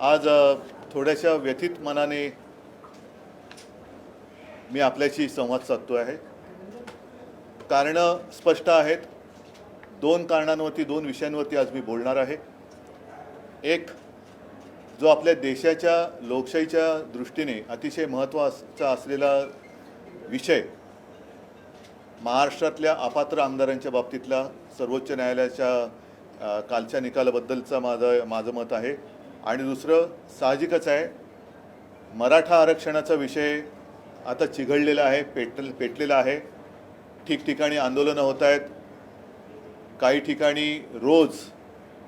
आज थोड्याशा व्यथित मनाने मी आपल्याशी संवाद साधतो आहे. कारणं स्पष्ट आहेत. दोन कारणांवरती दोन विषयांवरती आज मी बोलणार आहे. एक जो आपल्या देशाच्या लोकशाहीच्या दृष्टीने अतिशय महत्त्वाचा असलेला विषय महाराष्ट्रातल्या अपात्र आमदारांच्या बाबतीतला सर्वोच्च न्यायालयाच्या कालच्या निकालाबद्दलचं माझं माझं मत आहे. आणि दुसरं साहजिकच आहे मराठा आरक्षणाचा विषय आता चिघळलेला आहे पेट पेटलेला आहे. ठिकठिकाणी आंदोलनं होत आहेत. काही ठिकाणी रोज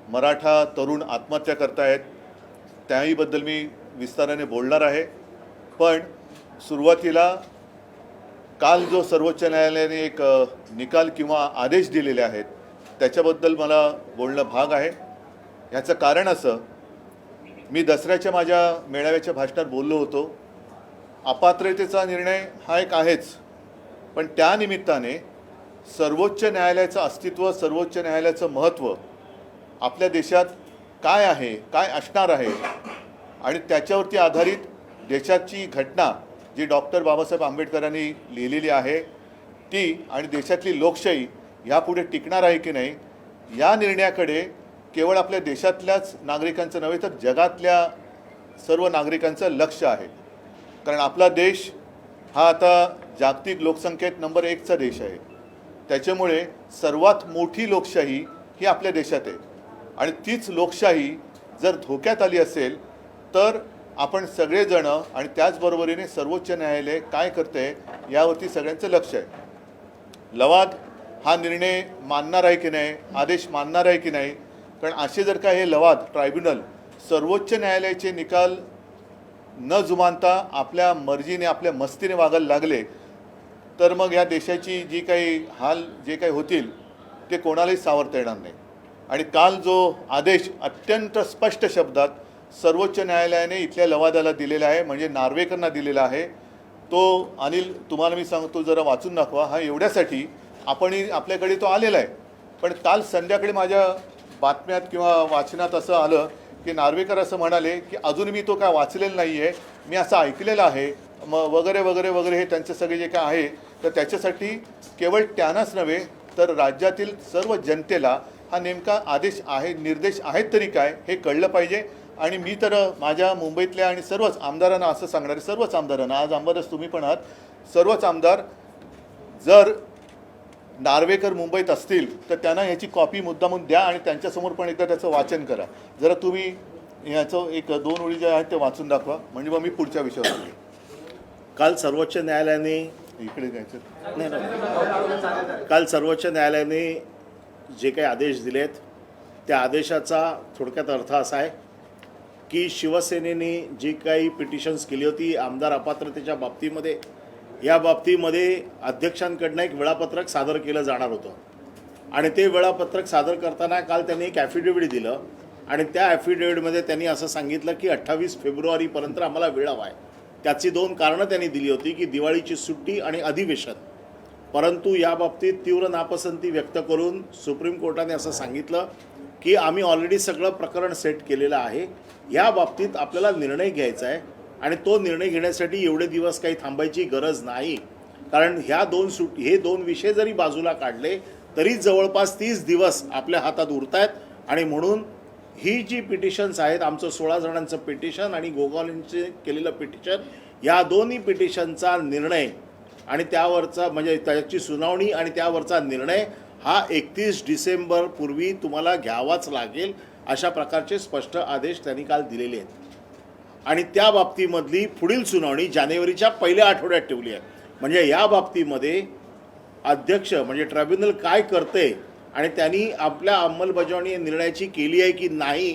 मराठा तरुण आत्महत्या करतायत. त्याहीबद्दल मी विस्ताराने बोलणार आहे. पण सुरुवातीला काल जो सर्वोच्च न्यायालयाने एक निकाल किंवा आदेश दिलेले आहेत त्याच्याबद्दल मला बोलणं भाग आहे. ह्याचं कारण असं मी दसऱ्याच्या माझ्या मेळाव्याच्या भाषणात बोललो होतो. अपात्रतेचा निर्णय हा एक आहेच. पण त्या निमित्ताने सर्वोच्च न्यायालयाचं अस्तित्व सर्वोच्च न्यायालयाचं महत्त्व आपल्या देशात काय आहे काय असणार आहे आणि त्याच्यावरती आधारित देशाची घटना जी डॉक्टर बाबासाहेब आंबेडकरांनी लिहिलेली आहे ती आणि देशातली लोकशाही ह्यापुढे टिकणार आहे की नाही या निर्णयाकडे केवळ आपल्या देशातल्याच नागरिकांचं नव्हे तर जगातल्या सर्व नागरिकांचं लक्ष आहे. कारण आपला देश हा आता जागतिक लोकसंख्येत नंबर एकचा देश आहे. त्याच्यामुळे सर्वात मोठी लोकशाही ही आपल्या देशात आहे. आणि तीच लोकशाही जर धोक्यात आली असेल तर आपण सगळेजणं आणि त्याचबरोबरीने सर्वोच्च न्यायालय काय करते यावरती सगळ्यांचं लक्ष आहे. लवाद हा निर्णय मानणार आहे की नाही आदेश मानणार आहे की नाही कारण असे जर का हे लवाद ट्रायब्युनल सर्वोच्च न्यायालयाचे निकाल न जुमानता आपल्या मर्जीने आपल्या मस्तीने वागायला लागले तर मग या देशाची जी काही हाल जे काही होतील ते कोणालाही सावरता येणार नाही. आणि काल जो आदेश अत्यंत स्पष्ट शब्दात सर्वोच्च न्यायालयाने इथल्या लवादाला दिलेला आहे म्हणजे नार्वेकरांना दिलेला आहे तो अनिल तुम्हाला मी सांगतो जरा वाचून दाखवा. हा एवढ्यासाठी आपणही आपल्याकडे तो आलेला आहे. पण काल संध्याकाळी माझ्या बातम्यात किंवा वाचनात असं आलं की नार्वेकर असं म्हणाले की अजून मी तो काय वाचलेला नाही आहे मी असं ऐकलेलं आहे मग वगैरे वगैरे वगैरे हे त्यांचे सगळे जे काय आहे तर त्याच्यासाठी केवळ त्यांनाच नव्हे तर राज्यातील सर्व जनतेला हा नेमका आदेश आहे निर्देश आहेत तरी काय हे कळलं पाहिजे. आणि मी तर माझ्या मुंबईतल्या आणि सर्वच आमदारांना असं सांगणारे सर्वच आमदारांना आज आमदारच तुम्ही पण आहात सर्वच आमदार जर नार्वेकर मुंबईत असतील तर त्यांना ह्याची कॉपी मुद्दामून द्या आणि त्यांच्यासमोर पण एकदा त्याचं वाचन करा जरा तुम्ही ह्याचं एक दोन ओळी जे आहेत ते वाचून दाखवा म्हणजे मग मी पुढच्या विषयावर. काल सर्वोच्च न्यायालयाने इकडे जायचं नाही, नाही. काल सर्वोच्च न्यायालयाने जे काही आदेश दिलेत त्या आदेशाचा थोडक्यात अर्थ असा आहे की शिवसेनेने जी काही पिटिशन्स केली होती आमदार अपात्रतेच्या बाबतीमध्ये या बाबतीमध्ये अध्यक्षांकडनं एक वेळापत्रक सादर केलं जाणार होतं. आणि ते वेळापत्रक सादर करताना काल त्यांनी एक ॲफिडेव्हिट दिलं. आणि त्या ॲफिडेव्हिटमध्ये त्यांनी असं सांगितलं की अठ्ठावीस फेब्रुवारीपर्यंत आम्हाला वेळ हवा आहे. त्याची दोन कारणं त्यांनी दिली होती की दिवाळीची सुट्टी आणि अधिवेशन. परंतु या बाबतीत तीव्र नापसंती व्यक्त करून सुप्रीम कोर्टाने असं सांगितलं की आम्ही ऑलरेडी सगळं प्रकरण सेट केलेलं आहे. या बाबतीत आपल्याला निर्णय घ्यायचा आहे. आणि तो निर्णय घेण्यासाठी एवढे दिवस काही थांबायची गरज नाही. कारण ह्या दोन सुट हे दोन विषय जरी बाजूला काढले तरी जवळपास तीस दिवस आपल्या हातात उरत आहेत आणि म्हणून ही जी पिटिशन्स आहेत आमचं सोळा जणांचं पिटिशन आणि गोगावलेंचे केलेलं पिटिशन या दोन्ही पिटिशनचा निर्णय आणि त्यावरचा म्हणजे त्याची सुनावणी आणि त्यावरचा निर्णय हा एकतीस डिसेंबर पूर्वी तुम्हाला घ्यावाच लागेल अशा प्रकारचे स्पष्ट आदेश त्यांनी काल दिलेले आहेत. आणि त्या बाबतीमधली पुढील सुनावणी जानेवारीच्या पहिल्या आठवड्यात ठेवली आहे. म्हणजे या बाबतीमध्ये अध्यक्ष म्हणजे ट्रायब्युनल काय करते आणि त्यांनी आपल्या अंमलबजावणी निर्णयाची केली आहे की नाही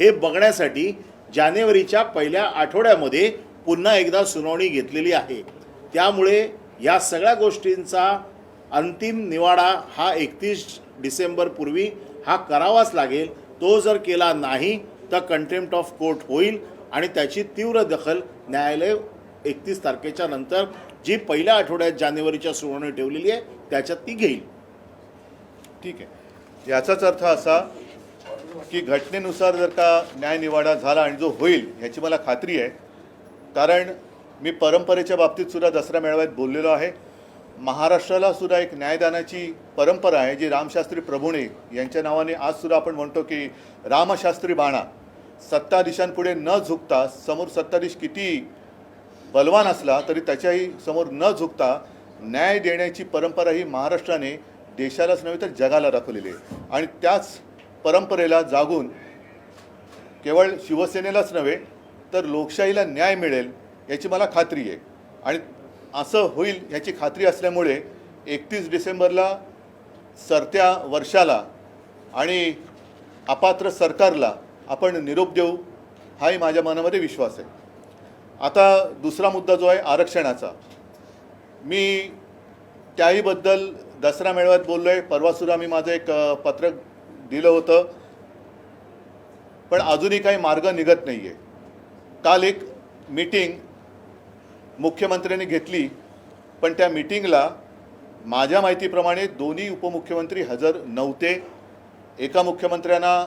हे बघण्यासाठी जानेवारीच्या पहिल्या आठवड्यामध्ये पुन्हा एकदा सुनावणी घेतलेली आहे. त्यामुळे या सगळ्या गोष्टींचा अंतिम निवाडा हा एकतीस डिसेंबरपूर्वी हा करावाच लागेल. तो जर केला नाही तर कंटेम्प्ट ऑफ कोर्ट होईल. आणि त्याची तीव्र दखल न्यायालय एकतीस तारखेच्या नंतर जी पहिल्या आठवड्यात जानेवारीच्या सुनावणी ठेवलेली आहे त्याच्यात ती घेईल. ठीक आहे. याचाच अर्थ असा की घटनेनुसार जर का न्यायनिवाडा झाला आणि जो होईल ह्याची मला खात्री आहे. कारण मी परंपरेच्या बाबतीत सुद्धा दसरा मेळाव्यात बोललेलो आहे. महाराष्ट्राला सुद्धा एक न्यायदानाची परंपरा आहे जी रामशास्त्री प्रभुणे यांच्या नावाने आज सुद्धा आपण म्हणतो की रामशास्त्री बाणा. सत्ताधीशांपुढे न झुकता समोर सत्ताधीश किती बलवान असला तरी त्याच्याही समोर न झुकता न्याय देण्याची परंपरा ही महाराष्ट्राने देशालाच नव्हे तर जगाला दाखवलेली आहे. आणि त्याच परंपरेला जागून केवळ शिवसेनेलाच नव्हे तर लोकशाहीला न्याय मिळेल याची मला खात्री आहे. आणि असं होईल याची खात्री असल्यामुळे एकतीस डिसेंबरला सरत्या वर्षाला आणि अपात्र सरकारला आपण निरोप देऊ हाही माझ्या मनामध्ये विश्वास आहे. आता दुसरा मुद्दा जो आहे आरक्षणाचा. मी त्याहीबद्दल दसरा मेळाव्यात बोललो आहे परवासुद्धा मी माझं एक पत्रक दिलं होतं. पण अजूनही काही मार्ग निघत नाही आहे काल एक मीटिंग मुख्यमंत्र्यांनी घेतली पण त्या मीटिंगला माझ्या माहितीप्रमाणे दोन्ही उपमुख्यमंत्री हजर नव्हते. एका मुख्यमंत्र्यांना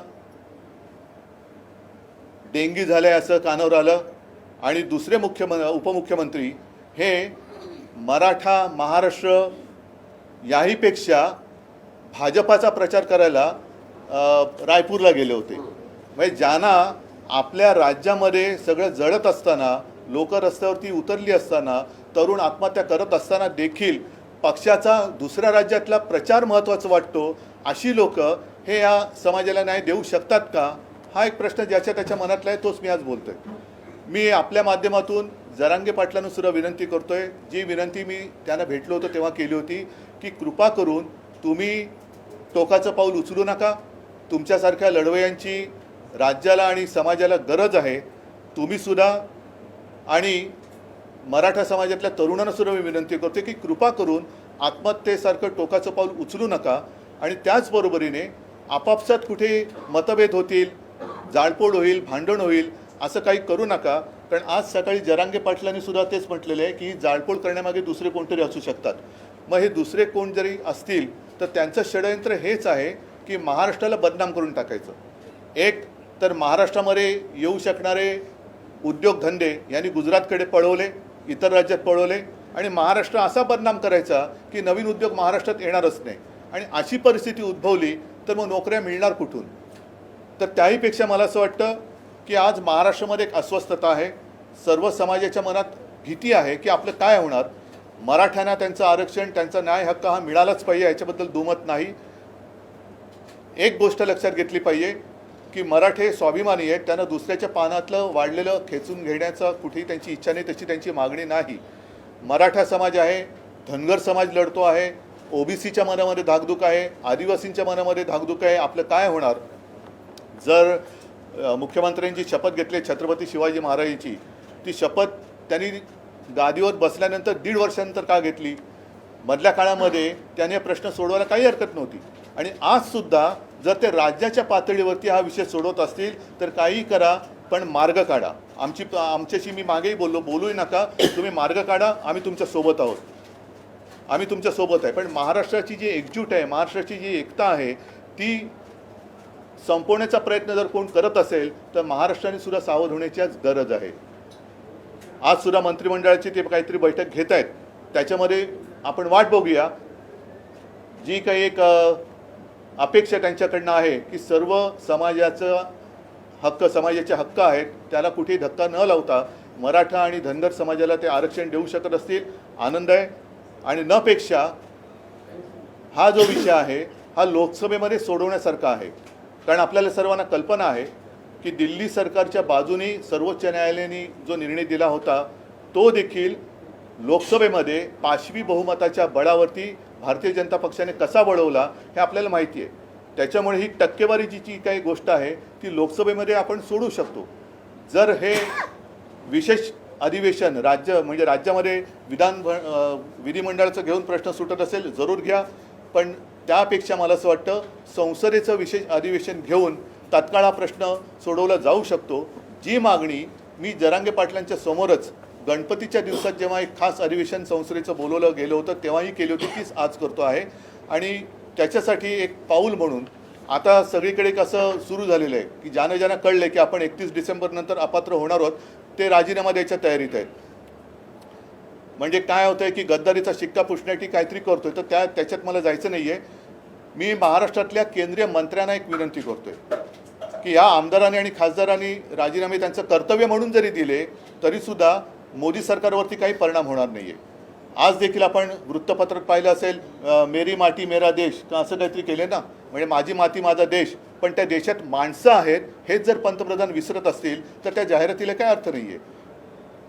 डेंगी झालं आहे असं कानावर आलं. आणि दुसरे मुख्यम उपमुख्यमंत्री हे मराठा महाराष्ट्र याहीपेक्षा भाजपाचा प्रचार करायला रायपूरला गेले होते. म्हणजे ज्यांना आपल्या राज्यामध्ये सगळं जळत असताना लोक रस्त्यावरती उतरली असताना तरुण आत्महत्या करत असताना देखील पक्षाचा दुसऱ्या राज्यातला प्रचार महत्त्वाचा वाटतो अशी लोक हे या समाजाला न्याय देऊ शकतात का? हा एक प्रश्न ज्याच्या त्याच्या मनातला आहे तोच मी आज बोलतोय. मी आपल्या माध्यमातून जरांगे पाटलांना सुद्धा विनंती करतोय. जी विनंती मी त्यांना भेटलो होतो तेव्हा केली होती की कृपा करून तुम्ही टोकाचं पाऊल उचलू नका. तुमच्यासारख्या लढवयांची राज्याला आणि समाजाला गरज आहे. तुम्हीसुद्धा आणि मराठा समाजातल्या तरुणांना सुद्धा मी विनंती करतो की कृपा करून आत्महत्येसारखं टोकाचं पाऊल उचलू नका. आणि त्याचबरोबरीने आपापसात कुठे मतभेद होतील जाळपोळ होईल भांडण होईल असं काही करू नका. कारण आज सकाळी जरांगे पाटलांनी सुद्धा तेच म्हटलेलं आहे की जाळपोळ करण्यामागे दुसरे कोणतरी असू शकतात. मग हे दुसरे कोण जरी असतील तर त्यांचं षडयंत्र हेच आहे की महाराष्ट्राला बदनाम करून टाकायचं. एक तर महाराष्ट्रामध्ये येऊ शकणारे उद्योगधंदे यांनी गुजरातकडे पळवले इतर राज्यात पळवले आणि महाराष्ट्र असा बदनाम करायचा की नवीन उद्योग महाराष्ट्रात येणारच नाही. आणि अशी परिस्थिती उद्भवली तर मग नोकऱ्या मिळणार कुठून? तर त्याहीपेक्षा मला असं वाटतं की आज महाराष्ट्रामध्ये एक अस्वस्थता आहे. सर्व समाजाच्या मनात भीती आहे की आपलं काय होणार? मराठ्यांना त्यांचं आरक्षण त्यांचा न्याय हक्क हा मिळालाच पाहिजे याच्याबद्दल दुमत नाही. एक गोष्ट लक्षात घेतली पाहिजे की मराठे स्वाभिमानी आहेत. त्यांना दुसऱ्याच्या पानातलं वाढलेलं खेचून घेण्याचा कुठेही त्यांची इच्छा नाही तशी त्यांची मागणी नाही. मराठा समाज आहे धनगर समाज लढतो आहे ओबीसीच्या मनामध्ये धाकधूक आहे आदिवासींच्या मनामध्ये धाकधूक आहे. आपलं काय होणार? जर मुख्यमंत्र्यांची शपथ घेतली छत्रपती शिवाजी महाराजांची ती शपथ त्यांनी गादीवर बसल्यानंतर दीड वर्षानंतर का घेतली? मधल्या काळामध्ये त्याने प्रश्न सोडवायला काही हरकत नव्हती. आणि आजसुद्धा जर ते राज्याच्या पातळीवरती हा विषय सोडवत असतील तर काही करा पण मार्ग काढा. आमची आमच्याशी मी मागेही बोललो बोलूही नका. तुम्ही मार्ग काढा आम्ही तुमच्यासोबत आहोत. आम्ही तुमच्यासोबत आहे. पण महाराष्ट्राची जी एकजूट आहे महाराष्ट्राची जी एकता आहे ती संपवण्याचा प्रयत्न जर कोण करत असेल तर महाराष्ट्राने सुद्धा सावध होण्याचीच गरज आहे. आज सुद्धा मंत्रिमंडळाची ते काहीतरी बैठक घेत आहेत. त्याच्यामध्ये आपण वाट बघूया. जी काही एक अपेक्षा त्यांच्याकडनं आहे की सर्व समाजाचं हक्क समाजाचे हक्क आहेत त्याला कुठेही धक्का न लावता मराठा आणि धनगर समाजाला ते आरक्षण देऊ शकत असतील आनंद आहे. आणि नपेक्षा हा जो विषय आहे हा लोकसभेमध्ये सोडवण्यासारखा आहे. कारण आपल्याला सर्वांना कल्पना आहे की दिल्ली सरकारच्या बाजूने सर्वोच्च न्यायालयाने जो निर्णय दिला होता तो देखील लोकसभेमध्ये पाशवी बहुमताच्या बळावरती भारतीय जनता पक्षाने कसा वळवला हे आपल्याला माहिती आहे. त्याच्यामुळे ही टक्केवारीची जी काही गोष्ट आहे ती लोकसभेमध्ये आपण सोडू शकतो. जर हे विशेष अधिवेशन राज्य म्हणजे राज्यामध्ये विधान विधिमंडळाचं घेऊन प्रश्न सुटत असेल जरूर घ्या. पण त्यापेक्षा मला असं वाटतं संसदेचं विशेष अधिवेशन घेऊन तात्काळ हा प्रश्न सोडवला जाऊ शकतो. जी मागणी मी जरांगे पाटलांच्या समोरच गणपतीच्या दिवसात जेव्हा एक खास अधिवेशन संसदेचं बोलवलं गेलं होतं तेव्हाही केली होती तीच आज करतो आहे. आणि त्याच्यासाठी एक पाऊल म्हणून आता सगळीकडे कसं सुरू झालेलं आहे की ज्यानं ज्यांना कळलं की आपण एकतीस डिसेंबरनंतर अपात्र होणार आहोत ते राजीनामा द्यायच्या तयारीत आहेत. म्हणजे काय होतं आहे की गद्दारीचा शिक्का पुसण्यासाठी काहीतरी करतोय तर त्या त्याच्यात मला जायचं नाही आहे मी महाराष्ट्रातल्या केंद्रीय मंत्र्यांना एक विनंती करतोय की या आमदारांनी आणि खासदारांनी राजीनामे त्यांचं कर्तव्य म्हणून जरी दिले तरीसुद्धा मोदी सरकारवरती काही परिणाम होणार नाही आहे आज देखील आपण वृत्तपत्रात पाहिलं असेल मेरी माती मेरा देश असं काहीतरी केले ना? म्हणजे माझी माती माझा देश पण त्या देशात माणसं आहेत हेच जर पंतप्रधान विसरत असतील तर त्या जाहिरातीला काय अर्थ नाही आहे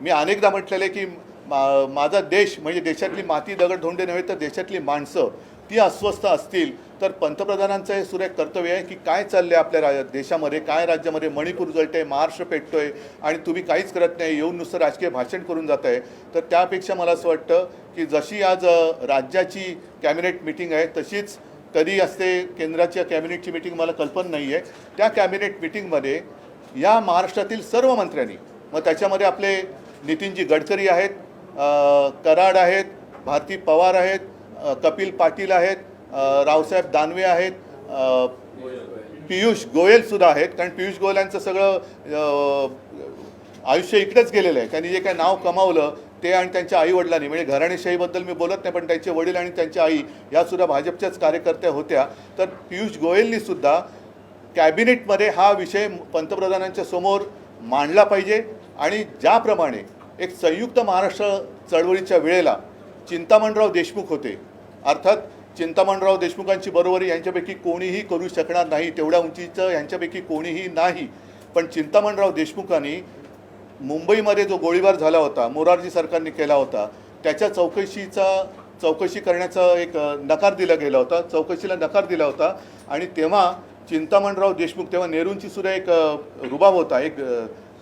मी अनेकदा म्हटलेलं आहे की मा माझा देश म्हणजे देशातली माती दगड धोंडे नव्हे तर देशातली माणसं ती अस्वस्थ असतील तर पंतप्रधानांचं हे सुरेख कर्तव्य आहे की काय चाललंय आपल्या रा देशामध्ये काय राज्यामध्ये मणिपूर जळतंय महाराष्ट्र पेटतोय आणि तुम्ही काहीच करत नाही येऊन नुसतं राजकीय भाषण करून जात आहे तर त्यापेक्षा मला असं वाटतं की जशी आज राज्याची कॅबिनेट मिटिंग आहे तशीच कधी असते केंद्राच्या कॅबिनेटची मिटिंग मला कल्पना नाही आहे त्या कॅबिनेट मिटिंगमध्ये या महाराष्ट्रातील सर्व मंत्र्यांनी मग त्याच्यामध्ये आपले नितीनजी गडकरी आहेत कराड आहेत भारती पवार आहेत कपिल पाटील आहेत रावसाहेब दानवे आहेत पियुष गोयलसुद्धा आहेत कारण पियुष गोयल यांचं सगळं आयुष्य इकडेच गेलेलं आहे. त्यांनी जे काय नाव कमावलं ते आणि त्यांच्या आईवडिलांनी म्हणजे घराणेशाहीबद्दल मी बोलत नाही पण त्यांचे वडील आणि त्यांच्या आई यासुद्धा भाजपच्याच कार्यकर्त्या होत्या. तर पियुष गोयलनीसुद्धा कॅबिनेटमध्ये हा विषय पंतप्रधानांच्या समोर मांडला पाहिजे आणि ज्याप्रमाणे एक संयुक्त महाराष्ट्र चळवळीच्या वेळेला चिंतामणराव देशमुख होते. अर्थात चिंतामणराव देशमुखांची बरोबरी यांच्यापैकी कोणीही करू शकणार नाही तेवढ्या उंचीचं यांच्यापैकी कोणीही नाही. पण चिंतामणराव देशमुखांनी मुंबईमध्ये जो गोळीबार झाला होता मोरारजी सरकारने केला होता त्याच्या चौकशीचा चौकशी करण्याचा एक नकार दिला गेला होता चौकशीला नकार दिला होता. आणि तेव्हा चिंतामणराव देशमुख तेव्हा नेहरूंची सुद्धा एक रुबाब होता एक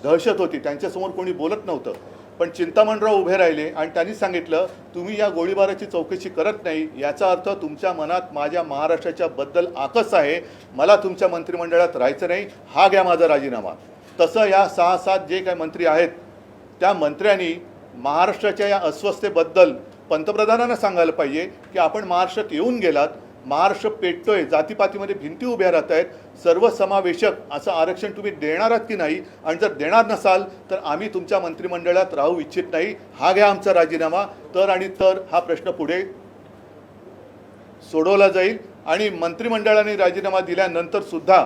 दहशत होती त्यांच्यासमोर कोणी बोलत नव्हतं. पण चिंतामणराव उभे राहिले आणि त्यांनी सांगितलं तुम्ही या गोळीबाराची चौकशी करत नाही. याचा अर्थ तुमच्या मनात माझ्या महाराष्ट्राच्या बद्दल आकस आहे. मला तुमच्या मंत्रिमंडळात राहायचं नाही. हा घ्या माझा राजीनामा. तसं या सहा सात जे काही मंत्री आहेत त्या मंत्र्यांनी महाराष्ट्राच्या या अस्वस्थतेबद्दल पंतप्रधानांना सांगायला पाहिजे की आपण महाराष्ट्रात येऊन गेलात महाराष्ट्र पेटतोय जातीपातीमध्ये भिंती उभ्या राहत आहेत सर्वसमावेशक असं आरक्षण तुम्ही देणार आहात की नाही? आणि जर देणार नसाल तर आम्ही तुमच्या मंत्रिमंडळात राहू इच्छित नाही. हा घ्या आमचा राजीनामा. तर आणि तर हा प्रश्न पुढे सोडवला जाईल. आणि मंत्रिमंडळाने राजीनामा दिल्यानंतर सुद्धा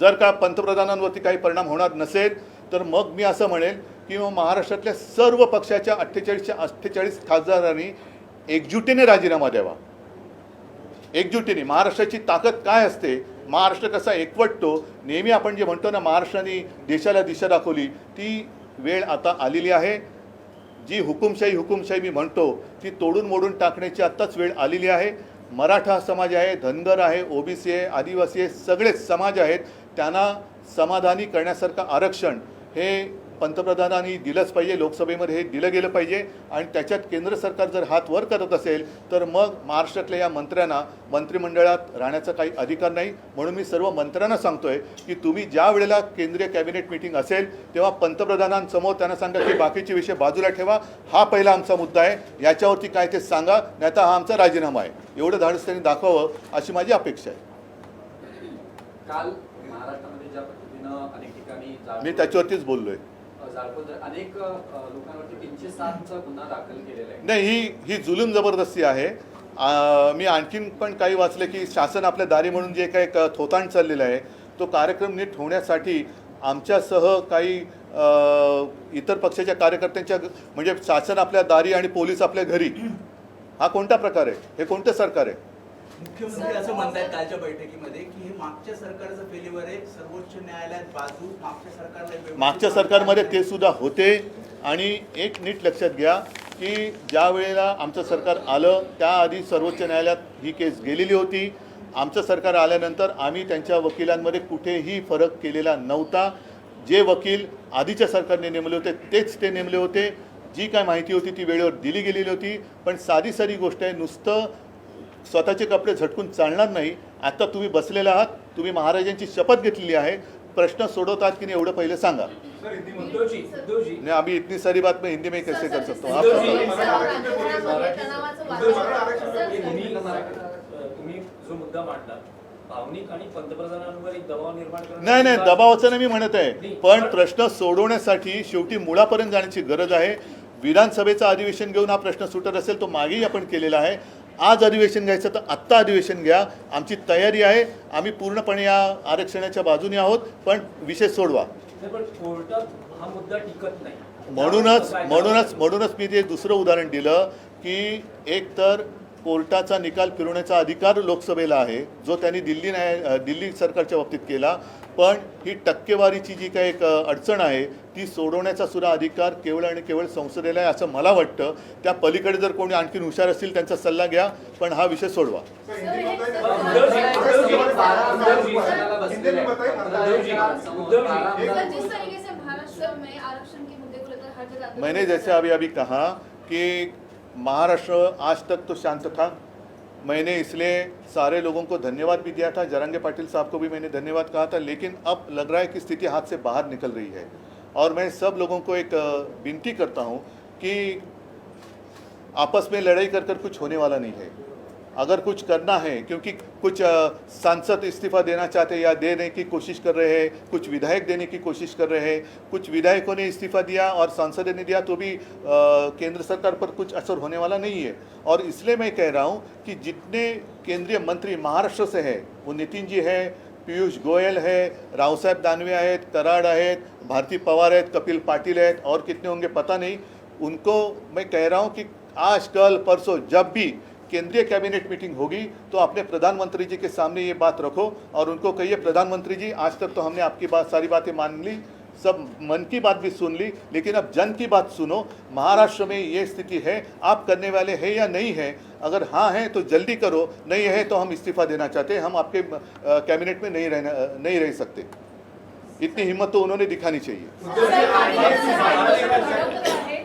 जर का पंतप्रधानांवरती काही परिणाम होणार नसेल तर मग मी असं म्हणेल की मग महाराष्ट्रातल्या सर्व पक्षाच्या अठ्ठेचाळीसच्या अठ्ठेचाळीस खासदारांनी एकजुटीने राजीनामा द्यावा. एकजुटीने महाराष्ट्राची ताकद काय असते? महाराष्ट्र कसा एकवटतो? नेहमी आपण जे म्हणतो ना महाराष्ट्राने देशाला दिशा दाखवली ती वेळ आता आलेली आहे. जी हुकुमशाही हुकुमशाही मी म्हणतो ती तोडून मोडून टाकण्याची आत्ताच वेळ आलेली आहे. मराठा समाज आहे धनगर आहे ओबीसी आहे आदिवासी आहे सगळेच समाज आहेत. त्यांना समाधानी करण्यासारखं आरक्षण हे पंतप्रधानांनी दिलंच पाहिजे लोकसभेमध्ये हे दिलं गेलं पाहिजे. आणि त्याच्यात केंद्र सरकार जर हात वर करत असेल तर मग महाराष्ट्रातल्या या मंत्र्यांना मंत्रिमंडळात राहण्याचा काही अधिकार नाही. म्हणून मी सर्व मंत्र्यांना सांगतोय की तुम्ही ज्या वेळेला केंद्रीय कॅबिनेट मिटिंग असेल तेव्हा पंतप्रधानांसमोर त्यांना सांगा की बाकीचे विषय बाजूला ठेवा. हा पहिला आमचा मुद्दा आहे. याच्यावरती काय ते सांगा नाही हा आमचा राजीनामा आहे. एवढं धाडस त्यांनी दाखवावं अशी माझी अपेक्षा आहे. काल महाराष्ट्रामध्ये ज्या पद्धतीनं अनेक ठिकाणी मी त्याच्यावरतीच बोललोय. अनेक लोकांवरती तीनशे सातचा गुन्हा दाखल केलेला आहे. नाही ही ही जुलूम जबरदस्ती आहे. मी आणखीन पण काही वाचले की शासन आपल्या दारी म्हणून जे काही थोतांड चाललेलं आहे तो कार्यक्रम नीट होण्यासाठी आमच्यासह काही इतर पक्षाच्या कार्यकर्त्यांच्या म्हणजे शासन आपल्या दारी आणि पोलीस आपल्या घरी हा कोणता प्रकार आहे? हे कोणतं सरकार आहे? मुख्यमंत्री असं म्हणतायत कालच्या बैठकीमध्ये की हे मागच्या सरकारचं फेल्युअर आहे. सर्वोच्च न्यायालयात बाजू मागच्या सरकारला मागच्या सरकारमध्ये ते सुद्धा होते. आणि एक नीट लक्षात घ्या की ज्या वेळेला आमचं सरकार आलं त्याआधी सर्वोच्च न्यायालयात ही केस गेलेली होती. आमचं सरकार आल्यानंतर आम्ही त्यांच्या वकिलांमध्ये कुठेही फरक केलेला नव्हता. जे वकील आधीच्या सरकारने नेमले होते तेच ते नेमले होते. जी काय माहिती होती ती वेळेवर दिली गेलेली होती. पण साधी साधी गोष्ट आहे नुसतं स्वतःचे कपडे झटकून चालणार नाही. आता तुम्ही बसलेले आहात. तुम्ही महाराजांची शपथ घेतलेली आहे. प्रश्न सोडवतात की नाही एवढं पहिले सांगा. नहीं अभी इतनी सारी बात मैं हिंदी में कैसे कर सकता हूँ आप उद्धव जी, बताओ। तुम्ही तुम्ही जो मुद्दा मांडला भावनिक आणि पंतप्रधानांवर एक दबाव निर्माण करणं नाही नाही दबावाचं नाही मी म्हणत आहे. पण प्रश्न सोडवण्यासाठी शेवटी मुळापर्यंत जाण्याची गरज आहे. विधानसभेचं अधिवेशन घेऊन हा प्रश्न सुटत असेल तो मागेही आपण केलेला आहे. आज अधिवेशन घ्यायचं तर आत्ता अधिवेशन घ्या. आमची तयारी आहे. आम्ही पूर्णपणे या आरक्षणाच्या बाजूने आहोत पण विषय सोडवा. हा म्हणूनच म्हणूनच म्हणूनच मी ते दुसरं उदाहरण दिलं की एक तर कोर्टाचा निकाल फिरवण्याचा अधिकार लोकसभेला आहे जो त्यांनी दिल्ली न्याय दिल्ली सरकारच्या बाबतीत केला. पण ही टक्केवारीची जी काही एक अडचण आहे ती सोडवण्याचा सुद्धा अधिकार केवळ आणि केवळ संसदेला आहे असं मला वाटतं. त्या पलीकडे जर कोणी आणखीन हुशार असतील त्यांचा सल्ला घ्या पण हा विषय सोडवा. मैंने जैसे अभी अभी कहा कि महाराष्ट्र आज तक तो शांत था। मैंने इसलिए सारे लोगों को धन्यवाद भी दिया था। जरंगे पाटिल साहब को भी मैंने धन्यवाद कहा था, लेकिन अब लग रहा है कि स्थिति हाथ से बाहर निकल रही है। और मैं सब लोगों को एक विनती करता हूँ कि आपस में लड़ाई कर कर कुछ होने वाला नहीं है। अगर कुछ करना है, क्योंकि कुछ सांसद इस्तीफा देना चाहते हैं या देने की कोशिश कर रहे हैं, कुछ विधायक देने की कोशिश कर रहे हैं, कुछ विधायकों ने इस्तीफा दिया और सांसद ने दिया तो भी केंद्र सरकार पर कुछ असर होने वाला नहीं है। और इसलिए मैं कह रहा हूँ कि जितने केंद्रीय मंत्री महाराष्ट्र से है, वो नितिन जी है, पीयूष गोयल है रावसाहेब दानवे आहेत कराड आहेत भारती पवार आहेत कपिल पाटिल आहेत और कितने होंगे पता नहीं। उनको मैं कह रहा हूँ कि आज, कल, परसों जब भी केंद्रीय कैबिनेट मीटिंग होगी तो अपने प्रधानमंत्री जी के सामने ये बात रखो और उनको कहिए, प्रधानमंत्री जी, आज तक तो हमने आपकी बात, सारी बातें मान ली, सब मन की बात भी सुन ली, लेकिन अब जन की बात सुनो, महाराष्ट्र में ये स्थिति है, आप करने वाले हैं या नहीं है? अगर हाँ है तो जल्दी करो, नहीं है तो हम इस्तीफा देना चाहते हैं, हम आपके कैबिनेट में नहीं रहना नहीं रह सकते। इतनी हिम्मत तो उन्होंने दिखानी चाहिए।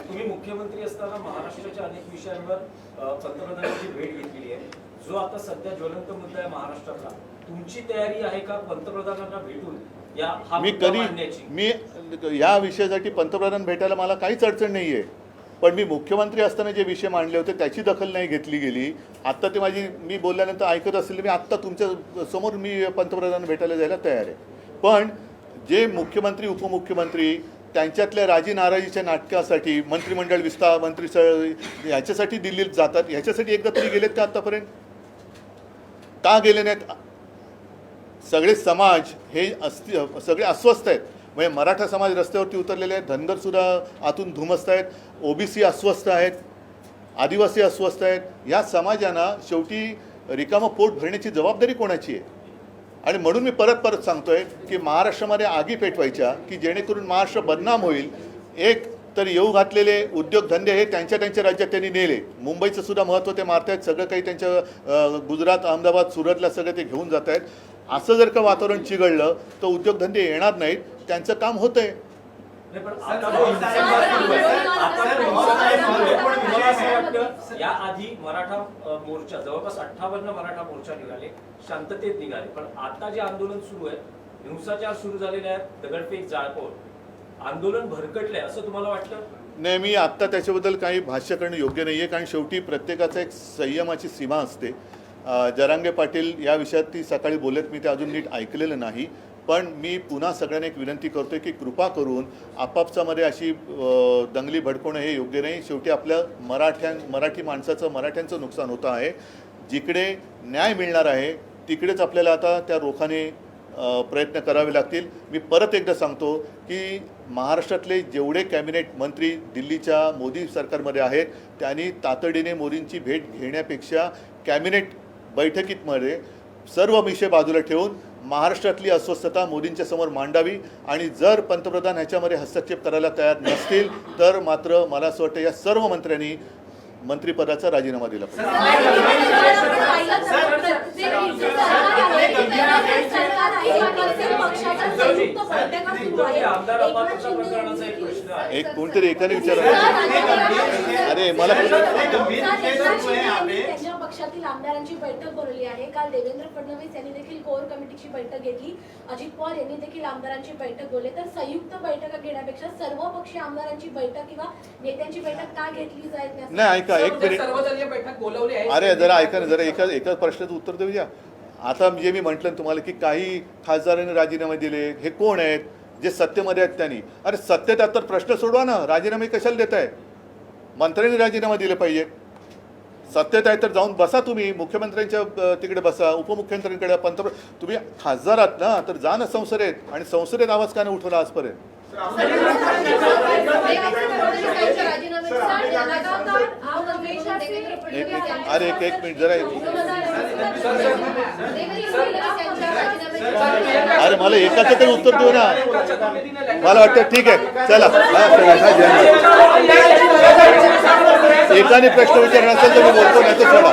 तुम्ही मुख्यमंत्री असताना महाराष्ट्राच्या अनेक विषयांवर पंतप्रधानांची भेट घेतलेली आहे. जो आता सध्या ज्वलंत मुद्दा आहे महाराष्ट्रातला तुमची तयारी आहे का पंतप्रधानांना भेटून या हा मी कधी मी या विषयासाठी पंतप्रधान भेटायला मला काहीच अडचण नाही आहे पण मी मुख्यमंत्री असताना जे विषय मांडले होते त्याची दखल नाही घेतली गेली. आत्ता ते माझी मी बोलल्यानंतर ऐकत असेल मी आत्ता तुमच्यासमोर मी पंतप्रधान भेटायला जायला तयार आहे. पण जे मुख्यमंत्री उपमुख्यमंत्री त्यांच्यातल्या राजी नाराजीच्या नाटकासाठी मंत्रिमंडळ विस्तार मंत्री ह्याच्यासाठी दिल्लीत जातात. ह्याच्यासाठी एकदा तरी गेलेत का आत्तापर्यंत का गेले नाहीत? सगळे समाज हे अस्ति सगळे अस्वस्थ आहेत. म्हणजे मराठा समाज रस्त्यावरती उतरलेले आहेत. धनगरसुद्धा आतून धुमसत आहेत. ओबीसी अस्वस्थ आहेत. आदिवासी अस्वस्थ आहेत. या समाजांना शेवटी रिकामं पोट भरण्याची जबाबदारी कोणाची आहे? आणि म्हणून मी परत परत सांगतोय की महाराष्ट्रामध्ये आगी पेटवायच्या की जेणेकरून महाराष्ट्र बदनाम होईल. एक तर येऊ घातलेले उद्योगधंदे हे त्यांच्या त्यांच्या राज्यात त्यांनी नेले. मुंबईचं सुद्धा महत्त्व ते मारत आहेत सगळं काही त्यांच्या गुजरात अहमदाबाद सुरतला सगळं ते घेऊन जात आहेत असं जर का वातावरण चिघळलं तर उद्योगधंदे येणार नाहीत. त्यांचं काम होतं आहे, या आधी मराठा मोर्चा जवळपास अठ्ठावन्न मराठा मोर्चा निघाले शांततेत निघाले पण आता जे आंदोलन सुरू आहे हिंसाचार सुरू झालेले आहेत दगडफेक जाळपोळ आंदोलन भरकटलंय असं तुम्हाला वाटतं नाही मी आत्ता त्याच्याबद्दल काही भाष्य करणं योग्य नाही आहे कारण शेवटी प्रत्येकाचा एक संयमाची सीमा असते जरांगे पाटील या विषयात ती सकाळी बोलत मी ते अजून नीट ऐकलेलं नाही. पण मी पुन्हा सगळ्यांना एक विनंती करतोय की कृपा करून आपापसामध्ये अशी दंगली भडकवणं हे योग्य नाही. शेवटी आपल्या मराठ्यां मराठी माणसाचं मराठ्यांचं नुकसान होतं आहे. जिकडे न्याय मिळणार आहे तिकडेच आपल्याला आता त्या रोखाने प्रयत्न करावे लागतील. मी परत एकदा सांगतो की महाराष्ट्रातले जेवढे कॅबिनेट मंत्री दिल्लीच्या मोदी सरकारमध्ये आहेत त्यांनी तातडीने मोदींची भेट घेण्यापेक्षा कॅबिनेट बैठकीतमध्ये सर्व विषय बाजूला ठेवून महाराष्ट्रातली अस्वस्थता मोदींच्या समोर मांडावी आणि जर पंतप्रधान ह्याच्यामध्ये हस्तक्षेप करायला तयार नसतील तर मात्र मला असं वाटतं या सर्व मंत्र्यांनी मंत्रिपदाचा राजीनामा दिला पाहिजे. एक कोणतरी एकाने विचारलं अरे मला त्यांच्या पक्षातील आमदारांची बैठक बोलवली आहे. काल देवेंद्र फडणवीस यांनी देखील कोर कमिटीची बैठक घेतली. अजित पवार यांनी देखील आमदारांची बैठक बोलली तर संयुक्त बैठका घेण्यापेक्षा सर्व पक्षीय आमदारांची बैठक किंवा नेत्यांची बैठक का घेतली जात नाही? ऐका एक मिनिट. अरे जरा ऐका ना जरा एका एका प्रश्नाचं उत्तर देऊ द्या आता जे मी म्हटलं तुम्हाला की काही खासदारांनी राजीनामे दिले हे कोण आहेत? जे सत्तेमध्ये आहेत त्यांनी. अरे सत्तेत आहेत तर प्रश्न सोडवा ना. राजीनामे कशाला देत आहे मंत्र्यांनी राजीनामा दिले पाहिजे. सत्तेत आहे तर जाऊन बसा तुम्ही. मुख्यमंत्र्यांच्या तिकडे बसा. उपमुख्यमंत्र्यांकडे पंतप्रधान तुम्ही खासदार आहात ना तर जा ना संसदेत. आणि संसदेत आवाज का नाही उठवला आजपर्यंत. अरे एक एक मिनिट जरा एक- अरे मला एकाचं तरी उत्तर देऊ ना. मला वाटतं ठीक आहे. चला. एकाने प्रश्न विचारला असेल तर मी बोलतो नाही तर सोडा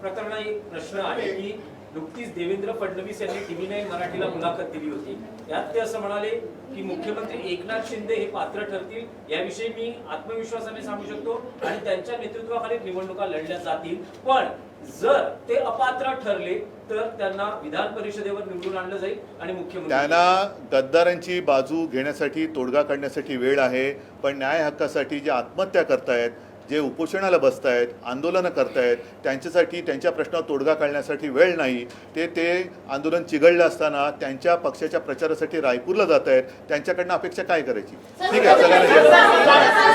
प्रकरणा एक प्रश्न आहे की नुकतीच देवेंद्र फडणवीस यांनी टीव्ही नाईन मराठीला मुलाखत दिली होती. यात ते असं म्हणाले की मुख्यमंत्री एकनाथ शिंदे हे पात्र ठरतील याविषयी मी आत्मविश्वासाने सांगू शकतो आणि त्यांच्या नेतृत्वाखाली निवडणुका लढल्या जातील. पण जर ते अपात्र ठरले तर त्यांना विधान परिषदेवर निवडून आणलं जाईल आणि मुख्यमंत्री त्यांना गद्दारांची बाजू घेण्यासाठी तोडगा काढण्यासाठी वेळ आहे पण न्याय हक्कासाठी जे आत्महत्या करतायत जे उपोषणाला बसतायत आंदोलनं करतायत त्यांच्यासाठी त्यांच्या प्रश्नावर तोडगा काढण्यासाठी वेळ नाही ते ते आंदोलन चिघळलं असताना त्यांच्या पक्षाच्या प्रचारासाठी रायपूरला जात आहेत त्यांच्याकडनं अपेक्षा काय करायची? ठीक आहे चला.